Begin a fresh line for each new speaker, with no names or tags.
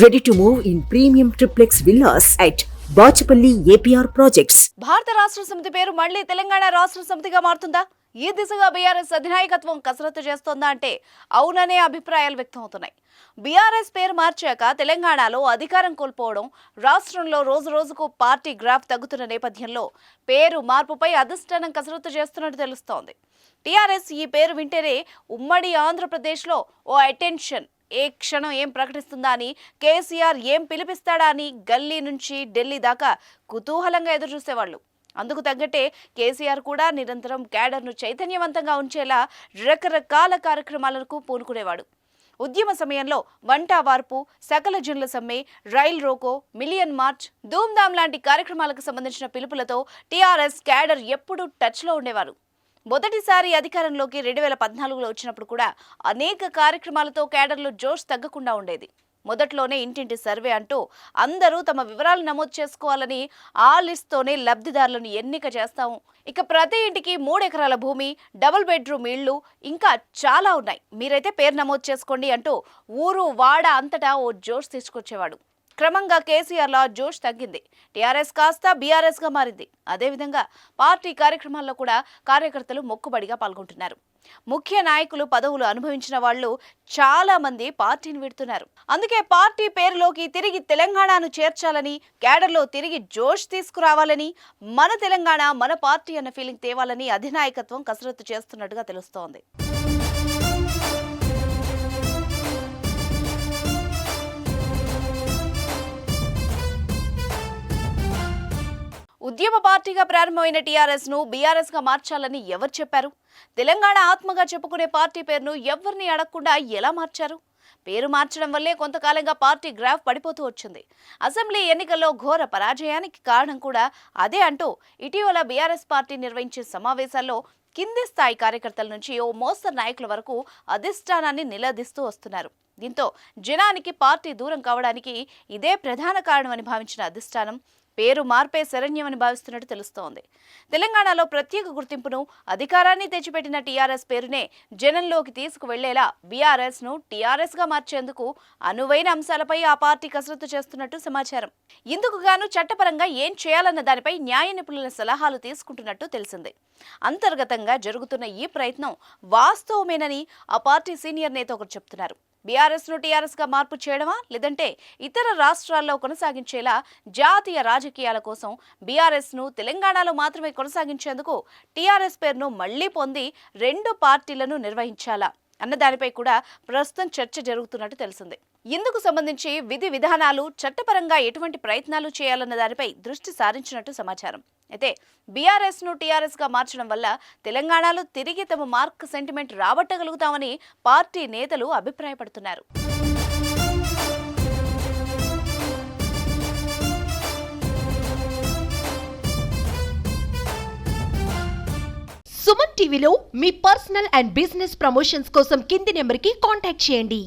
Ready to move in premium triplex villas at Bachupally APR projects
Bharat Rashtra Samithi పేరు మళ్ళీ తెలంగాణ రాష్ట్ర సమితిగా మారుతుందా? ఈ దిశగా బీఆర్ఎస్ అధినాయకత్వం కసరత్తు చేస్తోందా అంటే అవుననే అభిప్రాయాలు వ్యక్తమవుతున్నాయి. బీఆర్ఎస్ పేరు మార్చాక తెలంగాణలో అధికారం కోల్పోవడం రాష్ట్రంలో రోజు రోజుకు పార్టీ గ్రాఫ్ తగ్గుతున్న నేపథ్యంలో పేరు మార్పుపై అధిష్టానం కసరత్తు చేస్తున్నట్టు తెలుస్తోంది. టీఆర్ఎస్ ఈ పేరు వింటేనే ఉమ్మడి ఆంధ్రప్రదేశ్లో ఓ అటెన్షన్ ఏ క్షణం ఏం ప్రకటిస్తుందా అని కేసీఆర్ ఏం పిలిపిస్తాడా అని గల్లీ నుంచి ఢిల్లీ దాకా కుతూహలంగా ఎదురుచూసేవాళ్ళు. అందుకు తగ్గట్టే కేసీఆర్ కూడా నిరంతరం క్యాడర్ను చైతన్యవంతంగా ఉంచేలా రకరకాల కార్యక్రమాలకు పూనుకునేవాడు. ఉద్యమ సమయంలో వంట వార్పు సకల జనుల సమ్మె రైల్ రోకో మిలియన్ మార్చ్ ధూమ్ధామ్ లాంటి కార్యక్రమాలకు సంబంధించిన పిలుపులతో టీఆర్ఎస్ క్యాడర్ ఎప్పుడూ టచ్లో ఉండేవారు. మొదటిసారి అధికారంలోకి రెండు వేల పద్నాలుగులో వచ్చినప్పుడు కూడా అనేక కార్యక్రమాలతో క్యాడర్లు జోష్ తగ్గకుండా ఉండేది. మొదట్లోనే ఇంటింటి సర్వే అంటూ అందరూ తమ వివరాలు నమోదు చేసుకోవాలని ఆ లిస్ట్తోనే లబ్ధిదారులను ఎన్నిక చేస్తాము. ఇక ప్రతి ఇంటికి మూడెకరాల భూమి డబుల్ బెడ్రూమ్ ఇళ్ళు ఇంకా చాలా ఉన్నాయి. మీరైతే పేరు నమోదు చేసుకోండి అంటూ ఊరు వాడ అంతటా ఓ జోష్ తీసుకొచ్చేవాడు. క్రమంగా కేసీఆర్లో ఆ జోష్ తగ్గింది. టీఆర్ఎస్ కాస్త బీఆర్ఎస్గా మారింది. అదేవిధంగా పార్టీ కార్యక్రమాల్లో కూడా కార్యకర్తలు మొక్కుబడిగా పాల్గొంటున్నారు. ముఖ్య నాయకులు పదవులు అనుభవించిన వాళ్ళు చాలా మంది పార్టీని విడుతున్నారు. అందుకే పార్టీ పేరులోకి తిరిగి తెలంగాణను చేర్చాలని క్యాడర్లో తిరిగి జోష్ తీసుకురావాలని మన తెలంగాణ మన పార్టీ అన్న ఫీలింగ్ తేవాలని అధినాయకత్వం కసరత్తు చేస్తున్నట్టుగా తెలుస్తోంది. ఉద్యమ పార్టీగా ప్రారంభమైన టీఆర్ఎస్ను బీఆర్ఎస్గా మార్చాలని ఎవరు చెప్పారు? తెలంగాణ ఆత్మగా చెప్పుకునే పార్టీ పేరును ఎవరిని అడగకుండా ఎలా మార్చారు? పేరు మార్చడం వల్లే కొంతకాలంగా పార్టీ గ్రాఫ్ పడిపోతూ వచ్చింది. అసెంబ్లీ ఎన్నికల్లో ఘోర పరాజయానికి కారణం కూడా అదే అంటూ ఇటీవల బీఆర్ఎస్ పార్టీ నిర్వహించే సమావేశాల్లో కింది స్థాయి కార్యకర్తల నుంచి ఓ మోస్తరు నాయకుల వరకు అధిష్టానాన్ని నిలదీస్తూ వస్తున్నారు. దీంతో జనానికి పార్టీ దూరం కావడానికి ఇదే ప్రధాన కారణమని భావించిన అధిష్టానం పేరు మార్పే శరణ్యమని భావిస్తున్నట్టు తెలుస్తోంది. తెలంగాణలో ప్రత్యేక గుర్తింపును అధికారాన్ని తెచ్చిపెట్టిన టీఆర్ఎస్ పేరునే జనంలోకి తీసుకువెళ్ళేలా బీఆర్ఎస్ను టీఆర్ఎస్గా మార్చేందుకు అనువైన అంశాలపై ఆ పార్టీ కసరత్తు చేస్తున్నట్టు సమాచారం. ఇందుకు గాను చట్టపరంగా ఏం చేయాలన్న దానిపై న్యాయ నిపుణుల సలహాలు తీసుకుంటున్నట్టు తెలిసింది. అంతర్గతంగా జరుగుతున్న ఈ ప్రయత్నం వాస్తవమేనని ఆ పార్టీ సీనియర్ నేత ఒకరు చెప్తున్నారు. బీఆర్ఎస్ను టీఆర్ఎస్గా మార్పు చేయడమా? లేదంటే ఇతర రాష్ట్రాల్లో కొనసాగించేలా జాతీయ రాజకీయాల కోసం బీఆర్ఎస్ను తెలంగాణలో మాత్రమే కొనసాగించేందుకు టీఆర్ఎస్ పేరును మళ్ళీ పొంది రెండు పార్టీలను నిర్వహించాలా? అన్న దానిపై కూడా ప్రస్తుతం చర్చ జరుగుతున్నట్టు తెలిసింది. ఇందుకు సంబంధించి విధి విధానాలు చట్టపరంగా ఎటువంటి ప్రయత్నాలు చేయాలన్న దానిపై దృష్టి సారించినట్టు సమాచారం. అయితే బీఆర్ఎస్ను టీఆర్ఎస్గా మార్చడం వల్ల తెలంగాణలో తిరిగి తమ మార్క్ సెంటిమెంట్ రాబట్టగలుగుతామని పార్టీ నేతలు అభిప్రాయపడుతున్నారు.
సుమన్ టీవీలో మీ పర్సనల్ అండ్ బిజినెస్ ప్రమోషన్స్ కోసం కింది నెంబర్కి కాంటాక్ట్ చేయండి.